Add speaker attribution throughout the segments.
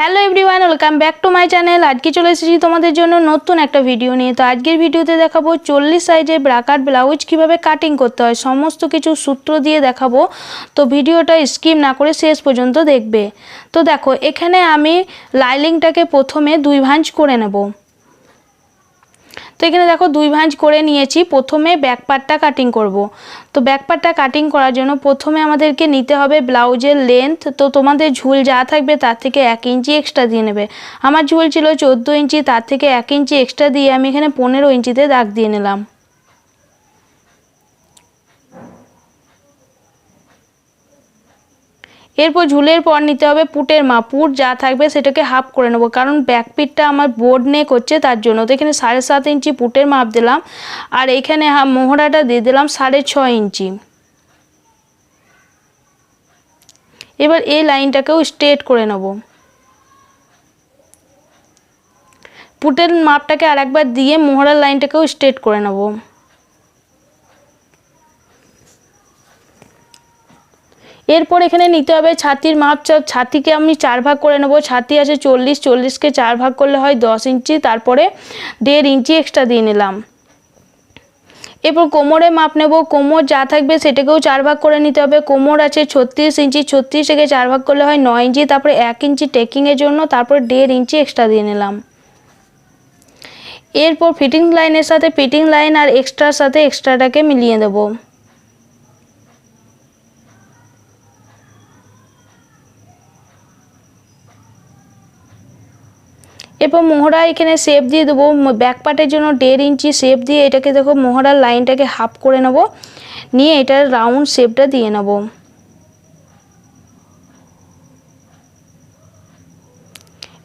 Speaker 1: Hello everyone, welcome back to my channel. আজকে চলে এসেছি তোমাদের জন্য নতুন একটা ভিডিও নিয়ে। তো আজকের ভিডিওতে দেখাবো চল্লিশ সাইজে ব্রাকার ব্লাউজ কীভাবে কাটিং করতে হয়, সমস্ত কিছু সূত্র দিয়ে দেখাবো। তো ভিডিওটা স্কিম না করে শেষ পর্যন্ত দেখবে। তো দেখো, এখানে আমি লাইলিংটাকে প্রথমে দুই ভাঁজ করে নেব। তো এখানে দেখো দুই ভাঁজ করে নিয়েছি। প্রথমে ব্যাক পার্টটা কাটিং করব। তো ব্যাক পার্টটা কাটিং করার জন্য প্রথমে আমাদেরকে নিতে হবে ব্লাউজের লেন্থ তো তোমাদের ঝুল যা থাকবে তার থেকে এক ইঞ্চি এক্সট্রা দিয়ে নেবে। আমার ঝুল ছিল চোদ্দ ইঞ্চি, তার থেকে এক ইঞ্চি এক্সট্রা দিয়ে আমি এখানে পনেরো ইঞ্চিতে দাগ দিয়ে নিলাম। এরপর ঝুলের পর নিতে হবে পুটের মাপ। পুট যা থাকবে সেটাকে হাফ করে নেব, কারণ ব্যাকপিটটা আমার বোর্ড নেক হচ্ছে তার জন্য। তো এখানে সাড়ে সাত ইঞ্চি পুটের মাপ দিলাম, আর এখানে মোহরাটা দিয়ে দিলাম সাড়ে ছয় ইঞ্চি। এবার এই লাইনটাকেও স্ট্রেট করে নেব। পুটের মাপটাকে আরেকবার দিয়ে মোহরার লাইনটাকেও স্ট্রেট করে নেব। এরপর এখানে নিতে হবে ছাতির মাপ। ছাতিকে আমি চার ভাগ করে নেব। ছাতি আছে চল্লিশ, চল্লিশকে চার ভাগ করলে হয় দশ ইঞ্চি। তারপরে দেড় ইঞ্চি এক্সট্রা দিয়ে নিলাম। এরপর কোমরে মাপ নেব। কোমর যা থাকবে সেটাকেও চার ভাগ করে নিতে হবে। কোমর আছে ছত্রিশ ইঞ্চি। ছত্রিশ থেকে চার ভাগ করলে হয় নয় ইঞ্চি। তারপরে এক ইঞ্চি টেকিংয়ের জন্য তারপরে দেড় ইঞ্চি এক্সট্রা দিয়ে নিলাম। এরপর ফিটিং লাইনের সাথে ফিটিং লাইন আর এক্সট্রার সাথে এক্সট্রাটাকে মিলিয়ে দেবো এরপর মোহরা এখানে শেপ দিয়ে দেবো। ব্যাক পার্টের জন্য দেড় ইঞ্চি শেপ দিয়ে এটাকে দেখো, মোহরার লাইনটাকে হাফ করে নেব। নিয়ে এটার রাউন্ড শেপটা দিয়ে নেব।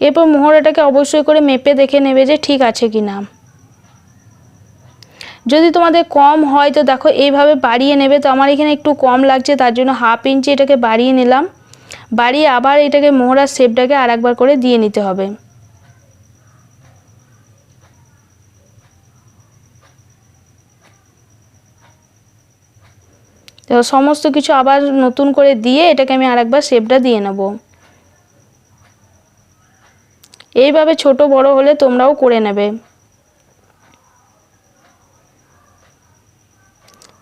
Speaker 1: এরপর মোহরাটাকে অবশ্যই করে মেপে দেখে নেবে যে ঠিক আছে কি না যদি তোমাদের কম হয় তো দেখো, এইভাবে বাড়িয়ে নেবে। তো আমার এখানে একটু কম লাগছে, তার জন্য হাফ ইঞ্চি এটাকে বাড়িয়ে নিলাম। বাড়িয়ে আবার এটাকে মোহরার শেপটাকে আর করে দিয়ে নিতে হবে। তো সমস্ত কিছু আবার নতুন করে দিয়ে এটাকে আমি আরেকবার শেপটা দিয়ে নেব। এইভাবে ছোট বড় হলে তোমরাও করে নেবে।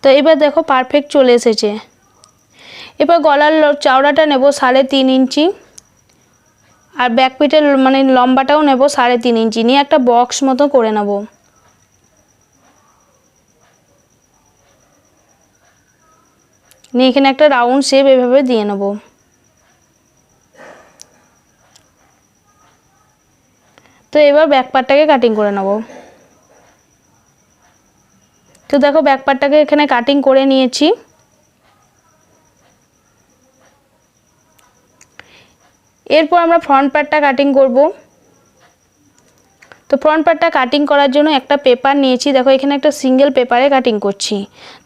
Speaker 1: তো এবার দেখো পারফেক্ট চলে এসেছে। এবার গলার চাওড়াটা নেব সাড়ে তিন ইঞ্চি আর ব্যাক পিটের মানে লম্বাটাও নেব সাড়ে তিন ইঞ্চি। নিয়ে একটা বক্স মতো করে নেব। নিয়ে এখানে একটা রাউন্ড শেপ এভাবে দিয়ে নেব। তো এবার ব্যাক পার্টটাকে কাটিং করে নেব। তো দেখো ব্যাক পার্টটাকে এখানে কাটিং করে নিয়েছি। এরপর আমরা ফ্রন্ট পার্টটা কাটিং করব। তো ফ্রন্ট পার্টটা কাটিং করার জন্য একটা পেপার নিয়েছি। দেখো, এখানে একটা সিঙ্গেল পেপারে কাটিং করছি।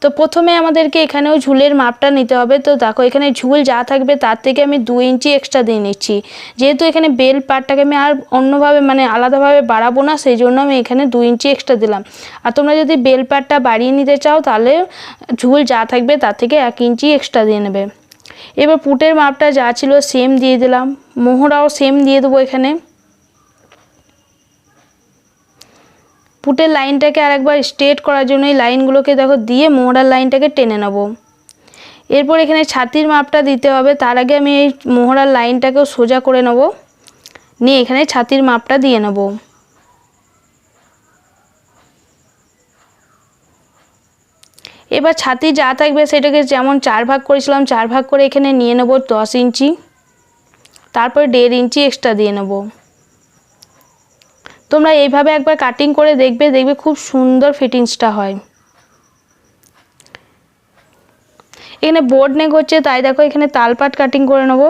Speaker 1: তো প্রথমে আমাদেরকে এখানেও ঝুলের মাপটা নিতে হবে। তো দেখো, এখানে ঝুল যা থাকবে তার থেকে আমি দু ইঞ্চি এক্সট্রা দিয়ে নিচ্ছি। যেহেতু এখানে বেল পার্টটাকে আমি আর অন্যভাবে মানে আলাদাভাবে বাড়াবো না, সেই জন্য আমি এখানে দু ইঞ্চি এক্সট্রা দিলাম। আর তোমরা যদি বেল পার্টটা বাড়িয়ে নিতে চাও, তাহলে ঝুল যা থাকবে তার থেকে এক ইঞ্চি এক্সট্রা দিয়ে নেবে। এবার পুটের মাপটা যা ছিল সেম দিয়ে দিলাম। মোহরাও সেম দিয়ে দেবো এখানে। পুটের লাইনটাকে আরেকবার স্ট্রেট করার জন্য এই লাইনগুলোকে দেখো দিয়ে মোহরার লাইনটাকে টেনে নেব। এরপর এখানে ছাতির মাপটা দিতে হবে, তার আগে আমি এই মোহরার লাইনটাকেও সোজা করে নেব। নিয়ে এখানে ছাতির মাপটা দিয়ে নেব। এবার ছাতি যা থাকবে সেটাকে যেমন চার ভাগ করেছিলাম, চার ভাগ করে এখানে নিয়ে নেব দশ ইঞ্চি। তারপর দেড় ইঞ্চি এক্সট্রা দিয়ে নেব। তোমরা এইভাবে একবার কাটিং করে দেখবে দেখবে খুব সুন্দর ফিটিংসটা হয়। এখানে বোর্ড নেক হচ্ছে, তাই দেখো এখানে তালপাট কাটিং করে নেব।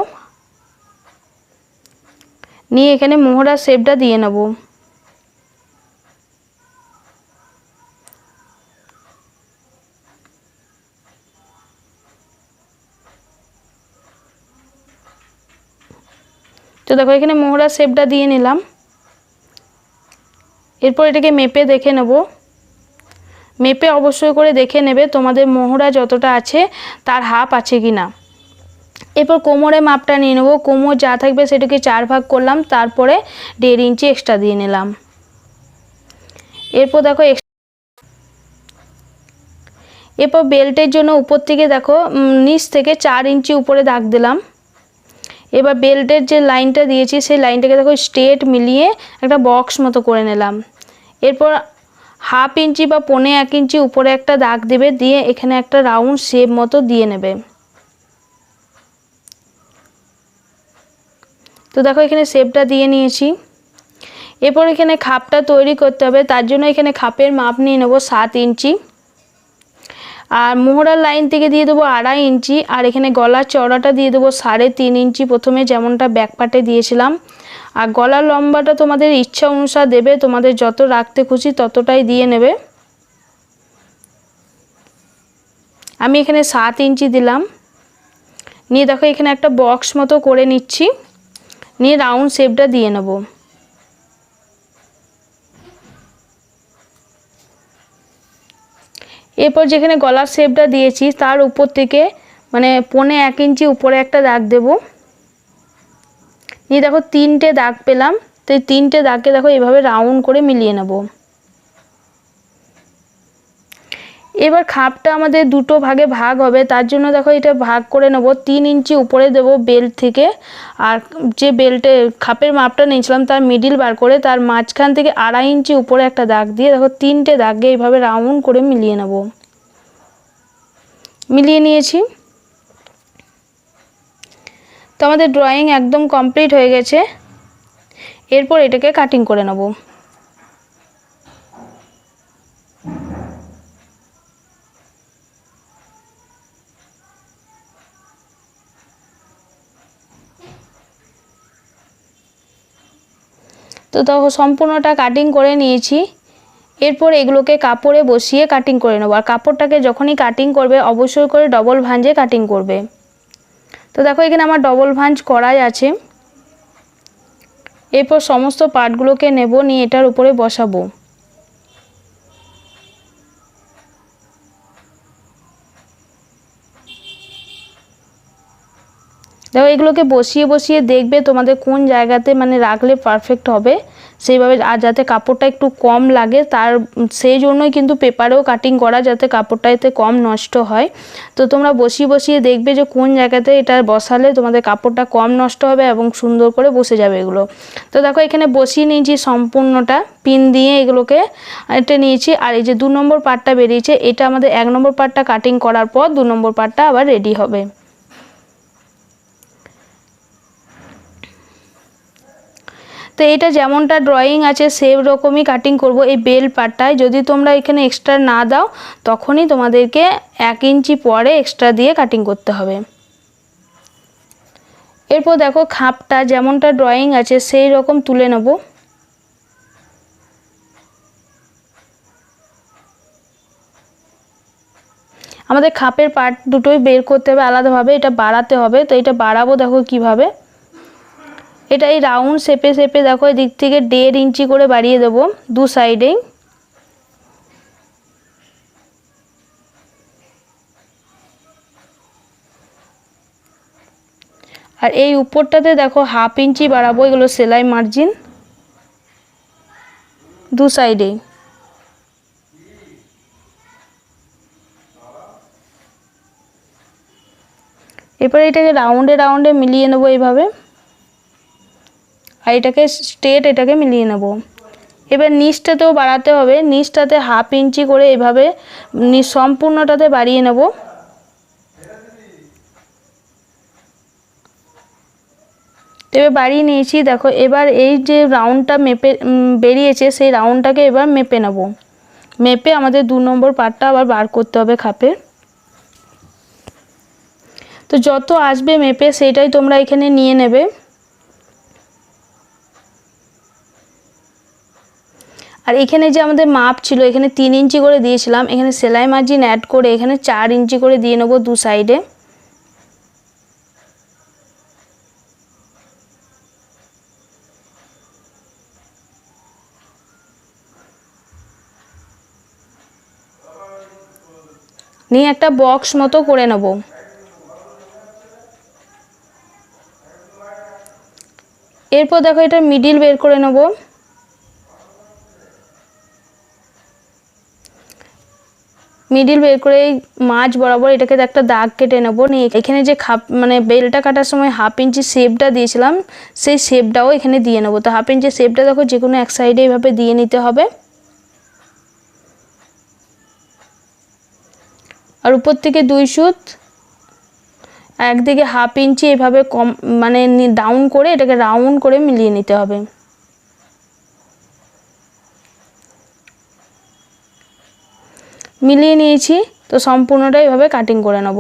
Speaker 1: নিয়ে এখানে মোহরা শেপটা দিয়ে নেব। তো দেখো এখানে মোহরা শেপটা দিয়ে নিলাম। এরপর এটাকে মেপে দেখে নেব। মেপে অবশ্যই করে দেখে নেবে তোমাদের মোহরা যতটা আছে, তার হাফ আছে কি না এরপর কোমরে মাপটা নিয়ে নেব। কোমর যা থাকবে সেটাকে চার ভাগ করলাম, তারপরে দেড় ইঞ্চি এক্সট্রা দিয়ে নিলাম। এরপর দেখো এরপর বেল্টের জন্য উপর থেকে দেখো নিচ থেকে চার ইঞ্চি উপরে দাগ দিলাম। এবার বেল্টের যে লাইনটা দিয়েছি, সেই লাইনটাকে দেখো স্ট্রেট মিলিয়ে একটা বক্স মতো করে নিলাম। এরপর হাফ ইঞ্চি বা পৌনে এক ইঞ্চি উপরে একটা দাগ দেবে, দিয়ে এখানে একটা রাউন্ড শেপ মতো দিয়ে নেবে। তো দেখো এখানে শেপটা দিয়ে নিয়েছি। এরপর এখানে খাপটা তৈরি করতে হবে, তার জন্য এখানে খাপের মাপ নিয়ে নেব সাত ইঞ্চি। আর মোহরার লাইন থেকে দিয়ে দেবো আড়াই ইঞ্চি, আর এখানে গলার চওড়াটা দিয়ে দেবো সাড়ে তিন ইঞ্চি প্রথমে যেমনটা ব্যাক পার্টে দিয়েছিলাম। আর গলার লম্বাটা তোমাদের ইচ্ছা অনুসার দেবে, তোমাদের যত রাখতে খুশি ততটাই দিয়ে নেবে। আমি এখানে সাত ইঞ্চি দিলাম। নিয়ে দেখো এখানে একটা বক্স মতো করে নিচ্ছি। নিয়ে রাউন্ড শেপটা দিয়ে নেব। এরপর যেখানে গলার শেপটা দিয়েছি, তার উপর থেকে মানে পোনে এক ইঞ্চি উপরে একটা দাগ দেব। নিয়ে দেখো তিনটে দাগ পেলাম, তো এই তিনটে দাগকে দেখো এভাবে রাউন্ড করে মিলিয়ে নেব। এবার খাপটা আমাদের দুটো ভাগে ভাগ হবে, তার জন্য দেখো এটা ভাগ করে নেব। তিন ইঞ্চি উপরে দেব বেল্ট থেকে। আর যে বেল্টে, খাপের মাপটা নিয়েছিলাম তার মিডিল বার করে, তার মাঝখান থেকে আড়াই ইঞ্চি উপরে একটা দাগ দিয়ে দেখো তিনটে দাগে এইভাবে রাউন্ড করে মিলিয়ে নেব। মিলিয়ে নিয়েছি। তো আমাদের ড্রয়িং একদম কমপ্লিট হয়ে গেছে। এরপর এটাকে কাটিং করে নেব। তো তখন সম্পূর্ণটা কাটিং করে নিয়েছি। এরপর এগুলোকে কাপড়ে বসিয়ে কাটিং করে নেব। আর কাপড়টাকে যখনই কাটিং করবে, অবশ্যই করে ডবল ভাঁজে কাটিং করবে। তো দেখো, এখানে আমার ডবল ভাঁজ করাই আছে। এরপর সমস্ত পার্টগুলোকে নেব, নিয়ে এটার উপরে বসাবো। দেখো, এগুলোকে বসিয়ে বসিয়ে দেখবে তোমাদের কোন জায়গাতে মানে রাখলে পারফেক্ট হবে। সেইভাবে আর যাতে কাপড়টা একটু কম লাগে, তার সেই জন্যই কিন্তু পেপারেও কাটিং করা যাতে কাপড়টা এতে কম নষ্ট হয়। তো তোমরা বসিয়ে বসিয়ে দেখবে যে কোন জায়গাতে এটা বসালে তোমাদের কাপড়টা কম নষ্ট হবে এবং সুন্দর করে বসে যাবে এগুলো। তো দেখো, এখানে বসিয়ে নিয়েছি সম্পূর্ণটা, পিন দিয়ে এগুলোকে এটা নিয়েছি। আর এই যে দু নম্বর পার্টটা বেরিয়েছে, এটা আমাদের এক নম্বর পার্টটা কাটিং করার পর দু নম্বর পার্টটা আবার রেডি হবে। তো এটা যেমনটা ড্রয়িং আছে সেই রকমই কাটিং করব। এই বেল পাটটায় যদি তোমরা এখানে এক্সট্রা না দাও, তখনই তোমাদেরকে এক ইঞ্চি পরে এক্সট্রা দিয়ে কাটিং করতে হবে। এরপর দেখো খাপটা যেমনটা ড্রয়িং আছে, সেই রকম তুলে নেব। আমাদের খাপের পার্ট দুটোই বের করতে হবে আলাদাভাবে, এটা বাড়াতে হবে। তো এটা বাড়াবো দেখো কীভাবে। এটা এই রাউন্ড শেপে শেপে দেখো এদিক থেকে দেড় ইঞ্চি করে বাড়িয়ে দেবো, দু সাইডেই আর এই উপরটাতে দেখো হাফ ইঞ্চি বাড়াবো, এগুলো সেলাই মার্জিন দু সাইডেই এরপরে এটাকে রাউন্ডে রাউন্ডে মিলিয়ে নেব এইভাবে। আর এটাকে স্ট্রেট এটাকে মিলিয়ে নেব। এবার নিচটাতেও বাড়াতে হবে, নিচটাতে হাফ ইঞ্চি করে এভাবে সম্পূর্ণটাতে বাড়িয়ে নেব। এবার বাড়িয়ে নিয়েছি, দেখো এবার এই যে রাউন্ডটা মেপে বেরিয়েছে সেই রাউন্ডটাকে এবার মেপে নেব। মেপে আমাদের দু নম্বর পার্টটা আবার বার করতে হবে খাপের তো যত আসবে মেপে সেটাই তোমরা এখানে নিয়ে নেবে। আর এখানে যে আমাদের মাপ ছিল, এখানে তিন ইঞ্চি করে দিয়েছিলাম। এখানে সেলাই মার্জিন অ্যাড করে এখানে চার ইঞ্চি করে দিয়ে নেব দু সাইডে নিয়ে একটা বক্স মতো করে নেব। এরপর দেখো এটা মিডিল বের করে নেব। মিডিল বের করে এই মাছ বরাবর এটাকে একটা দাগ কেটে নেব, নিয়ে এখানে যে খাপ মানে বেলটা কাটার সময় হাফ ইঞ্চি শেপটা দিয়েছিলাম, সেই শেপটাও এখানে দিয়ে নেব। তো হাফ ইঞ্চি শেপটা দেখো যে কোনো এক সাইডে এইভাবে দিয়ে নিতে হবে। আর উপর থেকে দুই সুত, একদিকে হাফ ইঞ্চি এভাবে কম মানে ডাউন করে এটাকে রাউন্ড করে মিলিয়ে নিতে হবে। মিলিয়ে নিয়েছি, তো সম্পূর্ণটা এভাবে কাটিং করে নেব।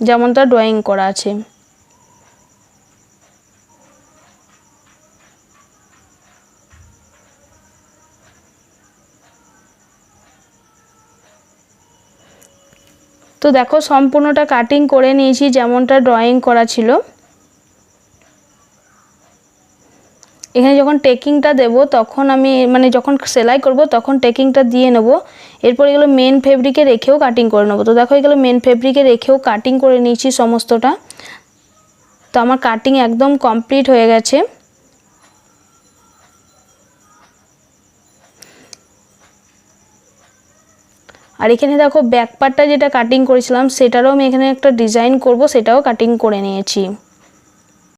Speaker 1: যেমনটা ড্রয়িং করা আছে। তো দেখো, সম্পূর্ণটা কাটিং করে নিয়েছি, যেমনটা ড্রয়িং করা ছিল। এখানে যখন টেকিংটা দেব, তখন আমি মানে যখন সেলাই করব, তখন টেকিংটা দিয়ে নেব। এরপর এগুলো মেন ফেব্রিকে রেখেও কাটিং করে নেব। তো দেখো এগুলো মেন ফেব্রিকে রেখেও কাটিং করে নিয়েছি সমস্তটা। তো আমার কাটিং একদম কমপ্লিট হয়ে গেছে। আর এখানে দেখো ব্যাক পার্টটা যেটা কাটিং করেছিলাম, সেটারও আমি এখানে একটা ডিজাইন করব, সেটাও কাটিং করে নিয়েছি।